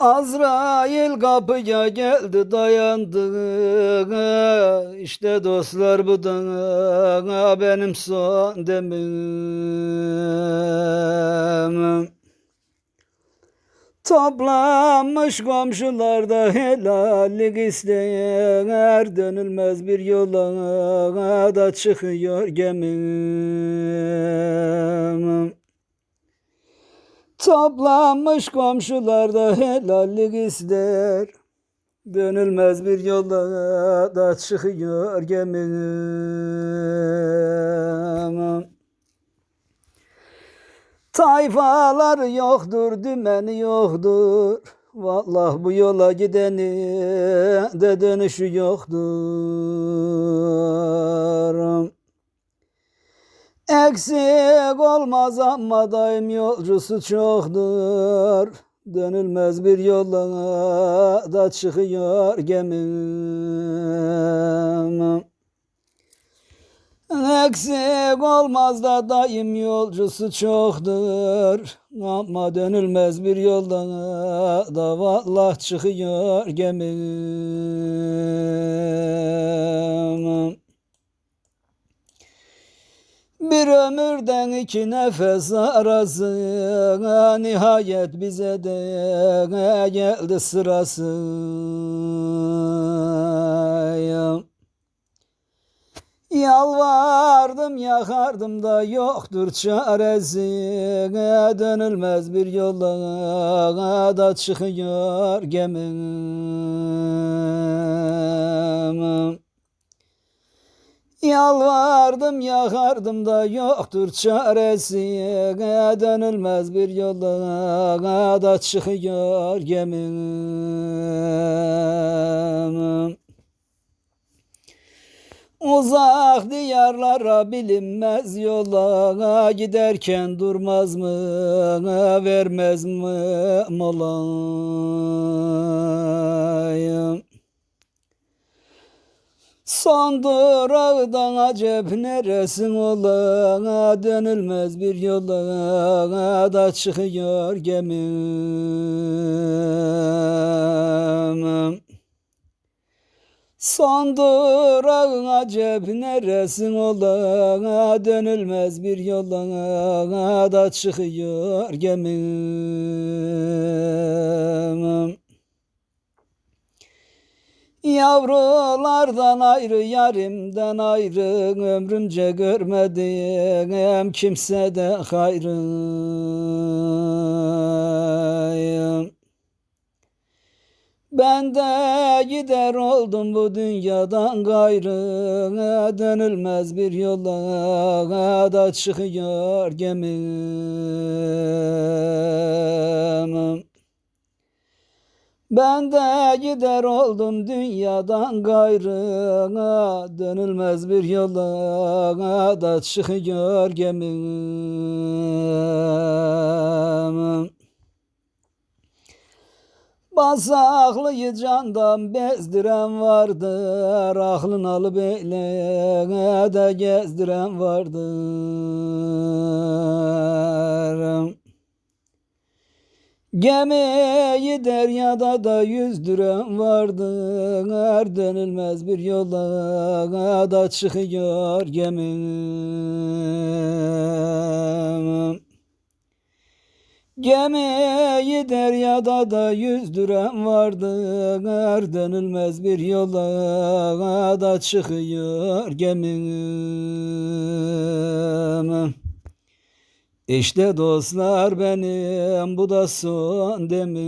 Azrail kapıya geldi dayandı. İşte dostlar bu da benim son demim. Toplanmış komşular da helallik isteyer Dönülmez bir yola da çıkıyor gemim Toplanmış komşular da helallik ister Dönülmez bir yola da çıkıyor gemim Tayfalar yoktur, dümeni yoktur. Vallahi bu yola gideni de dönüşü yoktur. Eksik olmaz ama daim yolcusu çoktur. Dönülmez bir yola da çıkıyor gemim. Eksik olmaz da daim yolcusu çoktur. Ama dönülmez bir yoldan da vallah çıkıyor gemim. Bir ömürden iki nefes arası Nihayet bize de geldi sırası. Yalvardım yakardım da yoktur çaresi. Dönülmez bir yola da çıkıyor gemim Yalvardım yakardım da yoktur çaresi Dönülmez bir yola da çıkıyor gemim. Uzak diyarlara bilinmez yola giderken durmaz mı vermez mi molayım Son durağdan acep neresin ola dönülmez bir yola da çıkıyor gemim. Son durağın acep neresin ola dönülmez bir yola da çıkıyor gemim Yavrulardan ayrı yarimden ayrı. Ömrümce görmedim kimsede hayrım ben de gider oldum bu dünyadan gayrı. Dönülmez bir yola da çıkıyor gemim Ben de gider oldum dünyadan gayrı Dönülmez bir yola da çıkıyor gemim. Basaklıyı candan bezdiren vardır Aklın alıp eyle de gezdiren vardır Gemiyi deryada da yüzdüren vardır Dönülmez bir yola da çıkıyor gemim Gemiyi deryada da yüzdüren vardır Dönülmez bir yola da çıkıyor gemim işte dostlar benim bu da son demir.